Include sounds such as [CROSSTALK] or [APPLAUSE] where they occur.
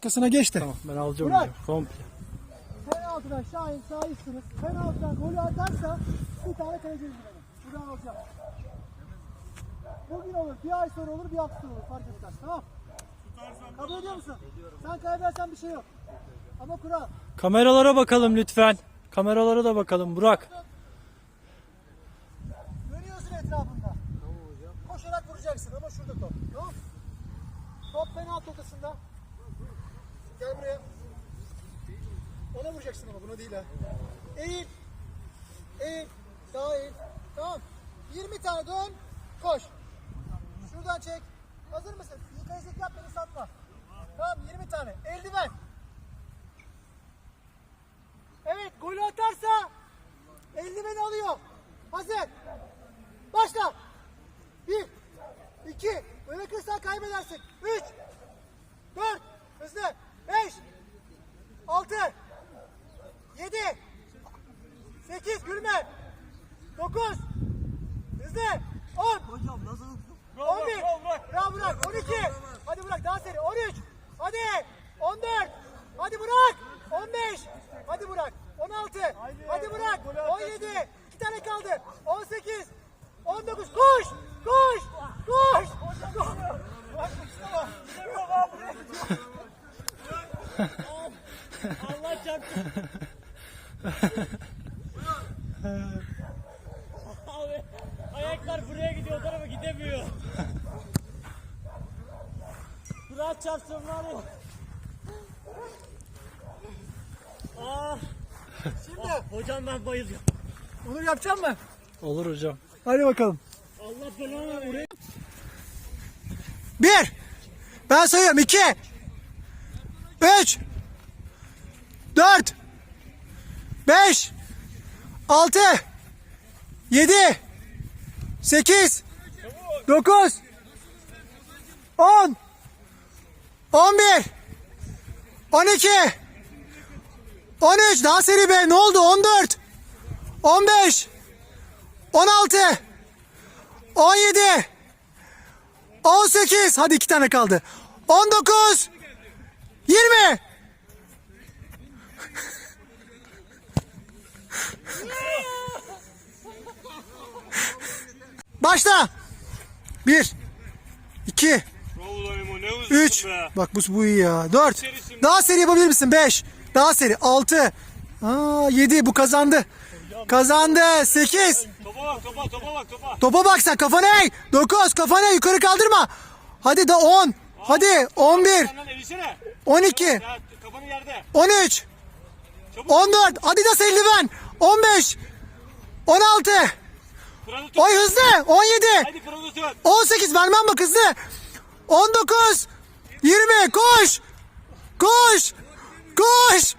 Arkasına geç de. Tamam ben alacağım Burak. onu. Komple. Penaltıdan Şahin sağ üstünüz. Penaltıdan golü atarsa bir tane kaleci verin. Buradan alacağım. Bugün olur, bir ay sonra olur, bir hafta sonra olur. Fark etmez. Tamam. Kabul ediyor musun? Sen kaybedersen bir şey yok. Ama kural. Kameralara bakalım lütfen. Kameralara da bakalım Burak. Dönüyorsun etrafında. Koşarak vuracaksın ama şurada top. Tamam Top penaltı noktasında. Gel buraya. Ona vuracaksın ama buna değil ha. Eğil. Eğil. Daha eğil. Tamam. 20 tane dön. Koş. Şuradan çek. Hazır mısın? Yukarıcılık yap beni satma. Tamam 20 tane. Eldiven. Evet golü atarsa eldiveni alıyor. Hazır. Başla. Bir, iki, bırakırsan kaybedersin. Üç, dört, hızlı. Beş, altı, yedi, sekiz, gülme. Dokuz, hızlı. On. Hocam nasıl? On bir. Bravo bırak. On iki. Hadi bırak daha seri. On üç. Hadi. On dört. Hadi bırak. On beş. Hadi bırak. On altı. Hadi bırak. On yedi. İki tane kaldı. On sekiz. On dokuz. Koş. Koş. Koş. Koş. [LAUGHS] Allah çarpsın. Abi ayaklar buraya gidiyor o tarafa gidemiyor. Burak çarpsın var ya. Ah, Şimdi hocam ben bayılıyorum. bunu yapacağım mı? Olur hocam. Hadi bakalım. Allah belanı oraya. Bir. Ben sayıyorum. İki. Üç. Dört. Beş. Altı. Yedi. Sekiz. Dokuz. On. On bir. On iki. On üç. Daha seri be. Ne oldu? On dört. On beş. On altı. On yedi. 18. Hadi iki tane kaldı. 19. 20. Başla. 1 2 3 Bak bu bu iyi ya. 4 Daha seri yapabilir misin? 5 Daha seri. 6 Aa 7 bu kazandı. Kazandı. 8 Topa bak topa topa bak topa. Topa bak sen kafana eğ. 9 kafana yukarı kaldırma. Hadi da 10. Hadi 11, Senden elisene. 12, Ya kafanı yerde. 13, 14. Adidas eldiven. 15, 16. Kralı tut. Oy hızlı. 17, Haydi kralı tut. 18 vermem bak hızlı. 19, 20 koş. Koş. Koş.